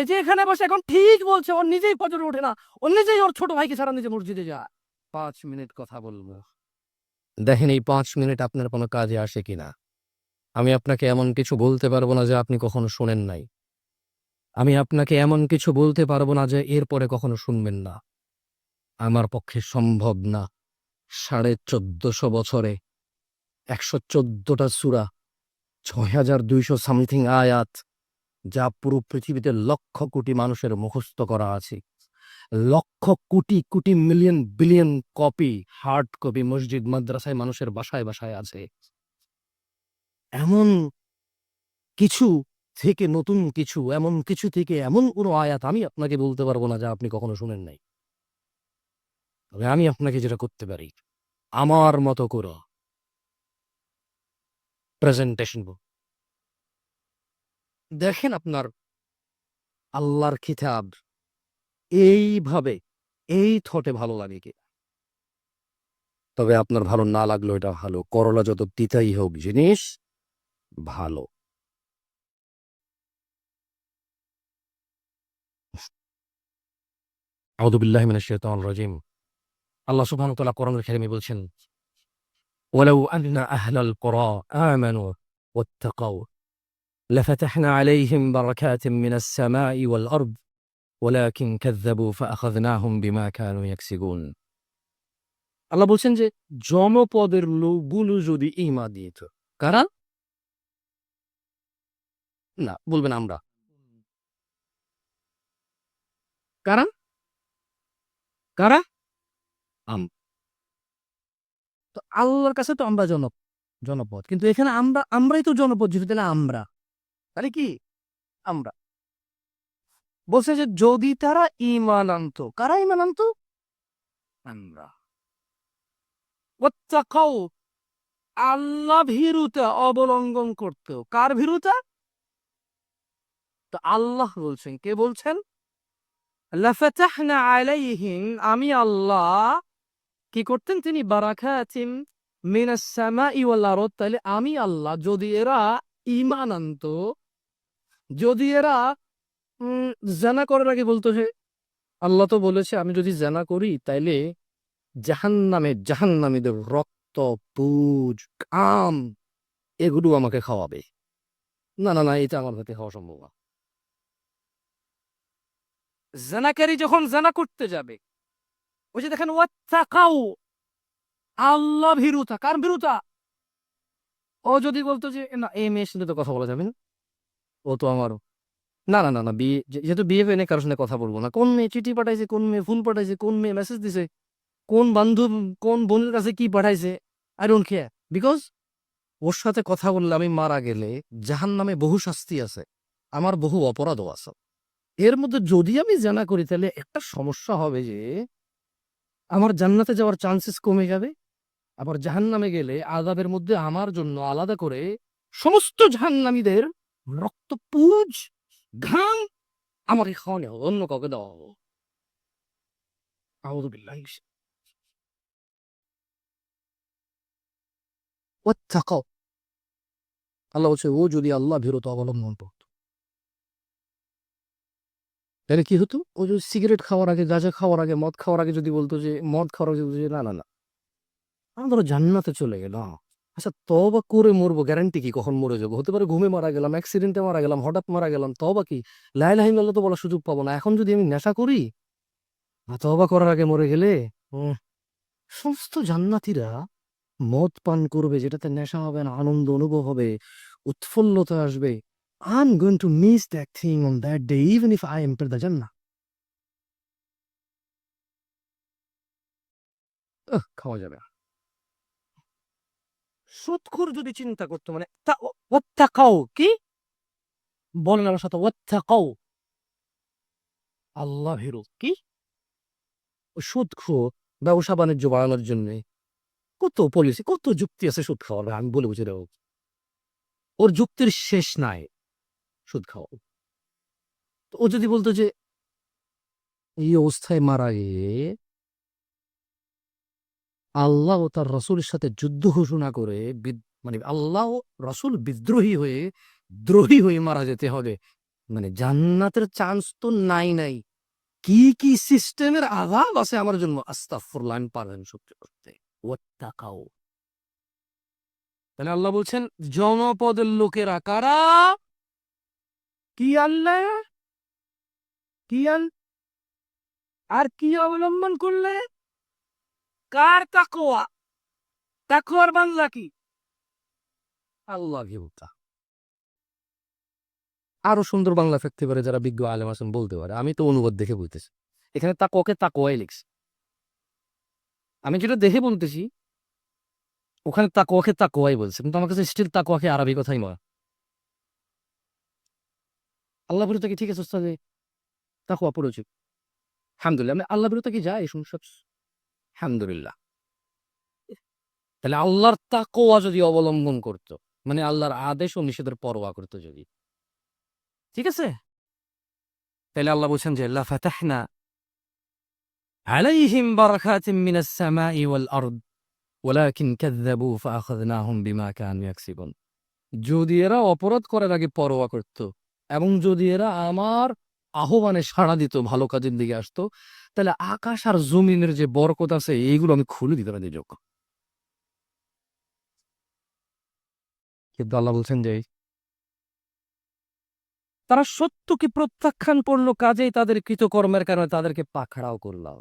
এই যে এখানে বসে এখন ঠিক বলছে ওর নিজেই ফজর ওঠে না। ও নিজেই ওর ছোট ভাইকে ছাড়া নিজে মসজিদে যায়। পাঁচ মিনিট কথা বলব। দেখেন, এই পাঁচ মিনিট আপনার কোনো কাজে আসে কিনা? আমি আপনাকে এমন কিছু বলতে পারব না যে আপনি কখনো শোনেন নাই। আমি আপনাকে এমন কিছু বলতে পারব না যে এরপরে কখনো শুনবেন না। আমার পক্ষে সম্ভব না। সাড়ে চোদ্দশো বছরে একশো চোদ্দটা সুরা, ছয় হাজার দুইশো সামথিং আয়াত যা পুরো পৃথিবীতে লক্ষ কোটি মানুষের মুখস্থ করা আছে। Lakh crore crore million, billion copy, hard copy মসজিদ, মাদ্রাসায় মানুষের বাসায় বাসায় আছে। এমন কিছু থেকে নতুন কিছু, এমন কিছু থেকে এমন কোনো আয়াত আমি আপনাকে বলতে পারব না যা আপনি কখনো শুনেন নাই। তবে আমি আপনাকে যেটা করতে পারি, আমার মতো করে প্রেজেন্টেশন দেখেন আপনার আল্লাহর কিতাব এইভাবে, এই থটে ভালো লাগে কি? তবে আপনার ভালো না লাগল এটা ভালো। করলা যত তিতাই হোক জিনিস ভালো। আউদুবিল্লাহ রাজিম। আল্লাহ সুবহানাহু তাআলা কোরআনুল কারীমে বলছেন, ওয়ালাউ আন্না আহলাল কুরা আমানু ওয়াত্তাকাউ। لفتحنا عليهم بركات من السماء والأرض ولكن كذبوا فأخذناهم بما كانوا يكسبون আল্লাহ বলছেন যে জনপদের লোকগুলো যদি ইমা দিত কারা না বলবেন আমরা কারা কারা আম তো আল্লাহর কাছে তো আমরা জনপ জনপদ কিন্তু এখানে আমরা আমরাই তো জনপদ যেহেতু তাহলে আমরা তাহলে কি? আমরা। বলছে যে, যদি তারা ইমান আনতো কারা ইমান আনতো আমরা আল্লাহ ভীরুতা অবলম্বন করতো কার ভীরুতা? তো আল্লাহ বলছেন, কে বলছেন? আমি আল্লাহ। কি করতেন তিনি? বারাকাতিম মিনাস আমি আল্লাহ, যদি এরা ঈমান আনতো যদি এরা জানা করার আগে বলতো যে, আল্লাহ তো বলেছে, আমি যদি জানা করি, তাইলে জাহান্নামে, জাহান্নামীদের রক্ত পুজ কাম এগুলো আমাকে খাওয়াবে। না না না, এটা আমার হাতে খাওয়া সম্ভব না। জানাকারী যখন জানা করতে যাবে, ওই যে দেখেন আল্লাহ ভীরুতা, কার ভীরুতা? ও যদি বলতো যে, না, এই মেয়ের সাথে তো কথা বলা যাবে না। ও তো আমারও। না না না না, বিয়ে, যে- যেহেতু বিয়ে হয়ে কারোর সঙ্গে কথা বলব না। কোন মেয়ে চিঠি পাঠাইছে, কোন মেয়ে ফোন পাঠাইছে, কোন মেয়ে মেসেজ দিছে, কোন বান্ধব, কোন বোনের কাছে কি পাঠাইছে আই ডোন্ট কেয়ার বিকজ ওর সাথে কথা বললে আমি মারা গেলে জাহান নামে বহু শাস্তি আছে, আমার বহু অপরাধও আছে। এর মধ্যে যদি আমি জানা করি, তাহলে একটা সমস্যা হবে যে, আমার জান্নাতে যাওয়ার চান্সেস কমে যাবে, আবার জাহান্নামে গেলে আযাবের মধ্যে আমার জন্য আলাদা করে সমস্ত জাহান্নামীদের রক্ত পুজ ঘাম খাওয়ানো হবে অন্য কাউকে দেওয়া হবে। আউযু ওয়াত্তাকাও আল্লাহ বলছে ও যদি আল্লাহ ভীরত অবলম্বন করত। তাহলে কি হতো? ও যদি সিগারেট খাওয়ার আগে গাঁজা খাওয়ার আগে মদ খাওয়ার আগে যদি বলতো যে মদ খাওয়ার আগে যে না না না। আমি ধরো জান্নাতে চলে গেলাম। আচ্ছা তবা করে মরবো গ্যারান্টি কি? কখন মরে যাব? হতে পারে ঘুমে মারা গেলাম অ্যাক্সিডেন্টে মারা গেলাম, হঠাৎ মারা গেলাম তবা কি? লাই লাহিম তো বলার সুযোগ পাবো না। এখন যদি আমি নেশা করি আর করার আগে মরে গেলে সমস্ত জান্নাতিরা মদ পান করবে, যেটাতে নেশা হবে না, আনন্দ অনুভব হবে, উৎফুল্লতা আসবে। I am going to miss that thing on that day even if I enter the জান্না খাওয়া যাবে সুৎখুর যদি চিন্তা করতো মানে খাও কি? বলেন আমার সাথে খাও আল্লাহ হিরো কি? সুৎখুর ব্যবসা বাণিজ্য বাড়ানোর জন্য। কত পলিসি কত যুক্তি আছে সুদ খাওয়ার আমি বলে বুঝে দেবো। ওর যুক্তির শেষ নাই সুদ খাওয়া তো ও যদি বলতো যে, এই অবস্থায় মারা গিয়ে আল্লাহ ও তার রসুলের সাথে যুদ্ধ ঘোষণা করে মানে আল্লাহ রসুল বিদ্রোহী হয়ে দ্রোহী হয়ে মারা যেতে হবে। মানে জান্নাতের চান্স তো নাই নাই। কি কি সিস্টেমের আভাব আছে আমার জন্য? আস্তাফুরলাহ আমি পারবেন সত্যি করতে। ওয়াত্তাকাও তাহলে আল্লাহ বলছেন, জনপদের লোকেরা কারা? কি আল্লাহ? কি আর কি অবলম্বন করলে? কার তাকোয়া তাকোয়ার বাংলা কি? আল্লাহ ভিউতা আরও সুন্দর বাংলা থাকতে পারে যারা বিজ্ঞ আলেম আছেন বলতে পারে। আমি তো অনুবাদ দেখে বলতেছি এখানে তাকোয়াকে তাকোয়াই লিখছে। আমি যেটা দেখে বলতেছি, ওখানে তাকোয়াকে তাকোয়াই বলছে, কিন্তু আমার কাছে স্টিল তাকোয়াকে আরবি কথাই হয়। আল্লাহ বিরুদ্ধে কি ঠিক আছে তাকোয়া পড়েছি। আলহামদুলিল্লাহ, আমি আল্লাহ বিরুদ্ধে কি যায় এই সমস্যা আলহামদুলিল্লাহ। তাহলে আল্লাহর তাকোয়া যদি অবলম্বন করতো মানে আল্লাহর আদেশ ও নিষেধের পরোয়া করতো যদি। ঠিক আছে? তাহলে আল্লাহ বলছেন যে, লা ফাতাহনা বারাকাতিম মিনাস সামাই ওয়াল আরদ, ওয়ালাকিন কাযযাবু ফাআখাযনাহুম বিমা কানু ইয়াকসিবুন। যদি এরা অপরাধ করার আগে পরোয়া করত, এবং যদি এরা আমার আহ্বানে সাড়া দিত, ভালো কাজের দিকে আসতো তাহলে আকাশ আর জমিনের যে বরকত আছে এইগুলো আমি খুলে দিতে পারি যোগ্য কিন্তু আল্লাহ বলছেন যে তারা সত্যকে প্রত্যাখ্যান করল কাজেই তাদের কৃতকর্মের কারণে তাদেরকে পাখড়াও করলাম।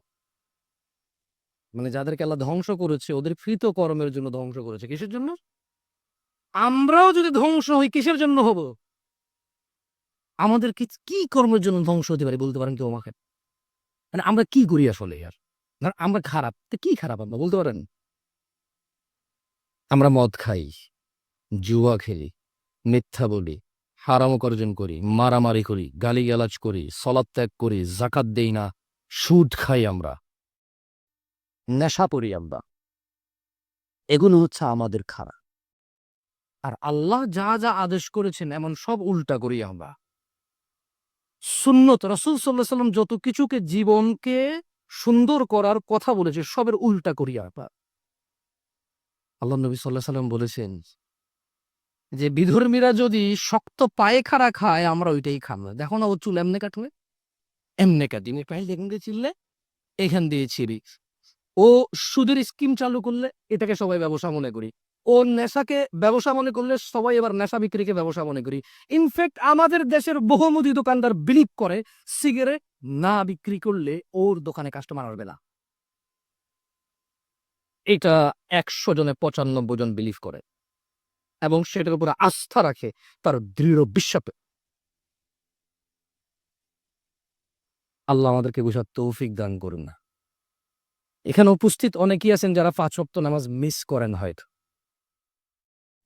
মানে যাদেরকে আল্লাহ ধ্বংস করেছে ওদের কৃতকর্মের জন্য ধ্বংস করেছে। কিসের জন্য? আমরাও যদি ধ্বংস হই কিসের জন্য হব? আমাদের কি কর্মের জন্য ধ্বংস হতে পারে বলতে পারেন কেউ আমাকে? মানে আমরা কি করি আসলে আর? ধর আমরা খারাপ তো কি খারাপ আমরা বলতে পারেন? আমরা মদ খাই জুয়া খেলি মিথ্যা বলি হারাম উপার্জন করি মারামারি করি গালিগালাজ করি সলাদ ত্যাগ করি জাকাত দেই না সুদ খাই আমরা। নেশা করি আমরা। এগুলো হচ্ছে আমাদের খারাপ। আর আল্লাহ যা যা আদেশ করেছেন এমন সব উল্টা করি আমরা। সুন্নত, রাসুল সাল্লাহ সাল্লাম যত কিছুকে জীবনকে সুন্দর করার কথা বলেছে, সবের উল্টা করি আমরা আল্লাহ নবী সাল্লাহ সাল্লাম বলেছেন যে, বিধর্মীরা যদি শক্ত পায়খানা খায়, আমরা ওইটাই খাম না। দেখো না, ও চুল এমনে কাটবে এমনে কাটি। পায়ে এখান দিয়ে চিনলে এখান দিয়ে ছিঁড়ি। ও সুদের স্কিম চালু করলে, এটাকে সবাই ব্যবসা মনে করি। ও নেশাকে ব্যবসা মনে করলে সবাই এবার নেশা বিক্রিকে ব্যবসা মনে করি। ইনফ্যাক্ট আমাদের দেশের বহুমুদি দোকানদার বিলিভ করে, সিগারেট না বিক্রি করলে ওর দোকানে কাস্টমার আসবে না। এটা একশো জনে পঁচানব্বই জন বিলিভ করে এবং সেটার উপরে আস্থা রাখে তার দৃঢ় বিশ্বাসে আল্লাহ আমাদেরকে বুঝার তৌফিক দান করুন না। এখানে উপস্থিত অনেকেই আছেন যারা পাঁচ ওয়াক্ত নামাজ মিস করেন হয়তো।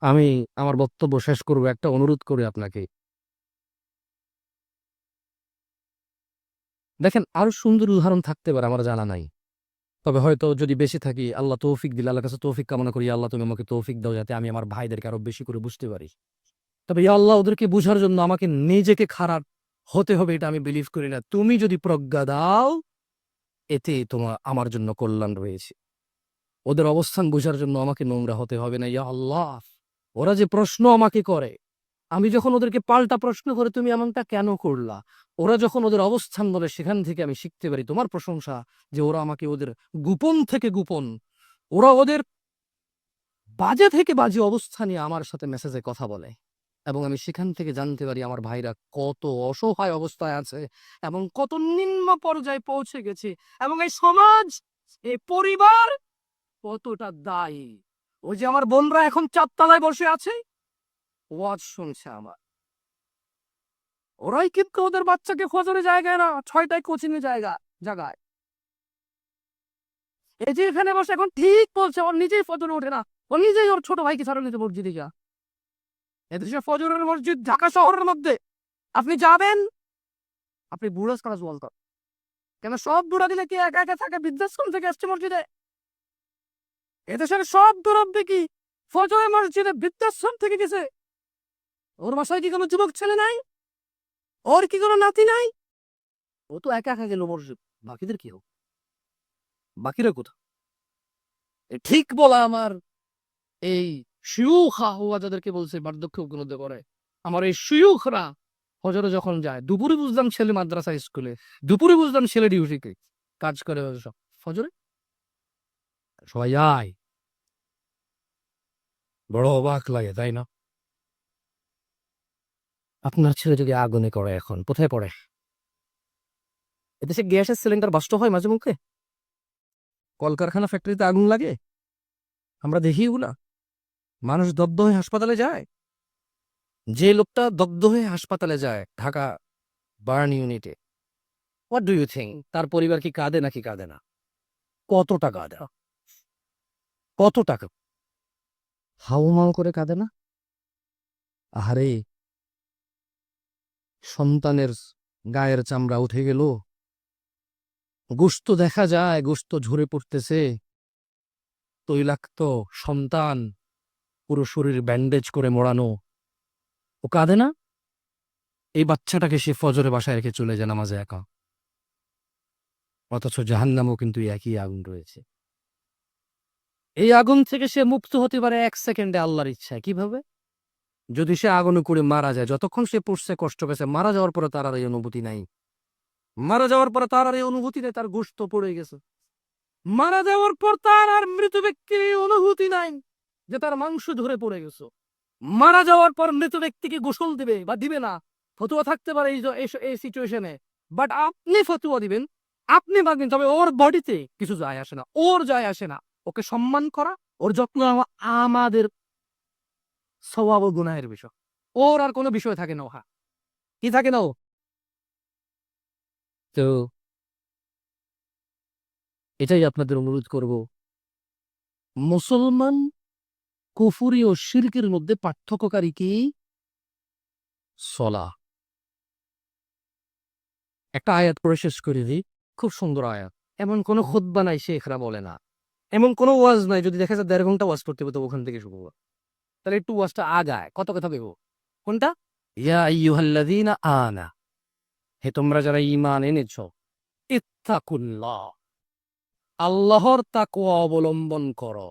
আমি আমার বক্তব্য শেষ করব, একটা অনুরোধ করি আপনাকে। দেখেন, আরও সুন্দর উদাহরণ থাকতে পারে আমার জানা নাই। তবে হয়তো যদি বেশি থাকি, আল্লাহ তৌফিক দিলে আল্লাহ কাছে তৌফিক কামনা করি, আল্লাহ তুমি আমাকে তৌফিক দাও যাতে আমি আমার ভাইদেরকে আরও বেশি করে বুঝতে পারি। তবে আল্লাহ, ওদেরকে বুঝার জন্য আমাকে নিজেকে খারাপ হতে হবে, এটা আমি বিলিভ করি না। তুমি যদি প্রজ্ঞা দাও, এতে তোমার আমার জন্য কল্যাণ রয়েছে। ওদের অবস্থান বোঝার জন্য আমাকে নোংরা হতে হবে না, ইয়া আল্লাহ। ওরা যে প্রশ্ন আমাকে করে, আমি যখন ওদেরকে পাল্টা প্রশ্ন করে, তুমি এমনটা কেন করলা? ওরা যখন ওদের অবস্থান বলে, সেখান থেকে আমি শিখতে পারি তোমার প্রশংসা যে ওরা আমাকে ওদের গোপন থেকে গোপন, ওরা ওদের বাজে থেকে বাজে অবস্থা নিয়ে আমার সাথে মেসেজে কথা বলে। এবং আমি সেখান থেকে জানতে পারি আমার ভাইরা কত অসহায় অবস্থায় আছে এবং কত নিম্ন পর্যায়ে পৌঁছে গেছে এবং এই সমাজ, এই পরিবার কতটা দায়ী। ওই যে আমার বোনরা এখন চারতলায় বসে আছে। ওয়াজ শুনছে আমার। ওরাই কিন্তু ওদের বাচ্চাকে ফজরে জায়গায় না, ছয়টায় কোচিং জায়গা, জায়গায়। এই যে এখানে বসে এখন ঠিক বলছে, ওর নিজেই ফজরে ওঠে না। ও নিজেই ওর ছোট ভাইকে ছাড়া নিতে মসজিদে যা এদেশে ফজরের মসজিদ ঢাকা শহরের মধ্যে। আপনি যাবেন? আপনি বুড়াস করা। জল কেন সব বুড়া দিলে কি একা একা থাকে বৃদ্ধাশ্রম থেকে আসছে মসজিদে? এদেশের সব দুরব্বে কি ফজরের মসজিদে বৃদ্ধাশ্রম থেকে গেছে? ওর বাসায় কি কোনো যুবক ছেলে নাই? ওর কি কোনো নাতি নাই? ও তো একা একা গেল মসজিদ। বাকিদের কি হোক? বাকিরা কোথা ঠিক বলা আমার এই শিউখা হুয়া যাদেরকে বলছে, বার্ধক্য উপলব্ধ করে। আমার এই শিউখরা ফজরে যখন যায়, দুপুরে বুঝলাম ছেলে মাদ্রাসা স্কুলে, দুপুরে বুঝলাম ছেলে ডিউটিতে কাজ করে সব। ফজরে সবাই যায়। বড় অবাক লাগে, তাই না? আপনার ছেলে যদি আগুনে করে এখন, কোথায় পড়ে? এদেশে গ্যাসের সিলিন্ডার বাস্ট হয় মাঝে মুখে কলকারখানা ফ্যাক্টরিতে আগুন লাগে? আমরা দেখি এগুলা মানুষ দগ্ধ হয়ে হাসপাতালে যায়। যে লোকটা দগ্ধ হয়ে হাসপাতালে যায়, ঢাকা বার্ন ইউনিটে। হোয়াট ডু ইউ থিঙ্ক তার পরিবার কি কাঁদে নাকি কাঁদে না? কত টাকা কাঁদে? কত টাকা? হাউমাউ করে কাঁদে না? আহারে, সন্তানের গায়ের চামড়া উঠে গেল। গোস্ত দেখা যায় গোস্ত ঝরে পড়তেছে। তৈলাক্ত সন্তান পুরো শরীর ব্যান্ডেজ করে মোড়ানো। ও কাঁদে না? এই বাচ্চাটাকে সে ফজরে বাসায় রেখে চলে যায় নামাজে একা। অথচ জাহান্নামও কিন্তু একই আগুন রয়েছে। এই আগুন থেকে সে মুক্ত হতে পারে এক সেকেন্ডে আল্লাহর ইচ্ছায়, কীভাবে? যদি সে আগুনে করে মারা যায়, যতক্ষণ সে পড়ছে, কষ্ট পেয়েছে, মারা যাওয়ার পরে তার আর এই অনুভূতি নাই। মারা যাওয়ার পরে তার আর এই অনুভূতি নেই, তার গোস্ত পড়ে গেছে। মারা যাওয়ার পর তার আর মৃত ব্যক্তির এই অনুভূতি নাই, যে তার মাংস ধরে পড়ে গেছে। মারা যাওয়ার পর মৃত ব্যক্তিকে গোসল দিবে বা দিবে না, ফতুয়া থাকতে পারে এই সিচুয়েশনে বাট আপনি ফতুয়া দিবেন, আপনি বাঁধবেন তবে ওর বডিতে কিছু যায় আসে না, ওর যায় আসে না। ওকে সম্মান করা, ওর যত্ন নেওয়া আমাদের স্বভাব ও গুনাহের বিষয়। ওর আর কোনো বিষয় থাকে না, ওহা। কি থাকে না ও? তো এটাই আপনাদের অনুরোধ করব। মুসলমান কুফুরি ও শিরকের মধ্যে পার্থক্যকারী কি? সলা একটা আয়াত পড়ে শেষ করে দিই। খুব সুন্দর আয়াত। এমন কোনো খুদ্া নাই শেখরা বলে না। এমন কোনো ওয়াজ নাই, যদি দেখা যায় দেড় ঘণ্টা ওয়াজ করতে হবে তো ওখান থেকে শুরু হবে। তাহলে একটু ওয়াজটা আগায় কত কথা দেবো কোনটা? ইয়া আইয়ুহাল্লাযীনা আনা। হে, তোমরা যারা ইমান এনেছ, ইত্তাকুল্লাহ। আল্লাহর তাকওয়া অবলম্বন করো।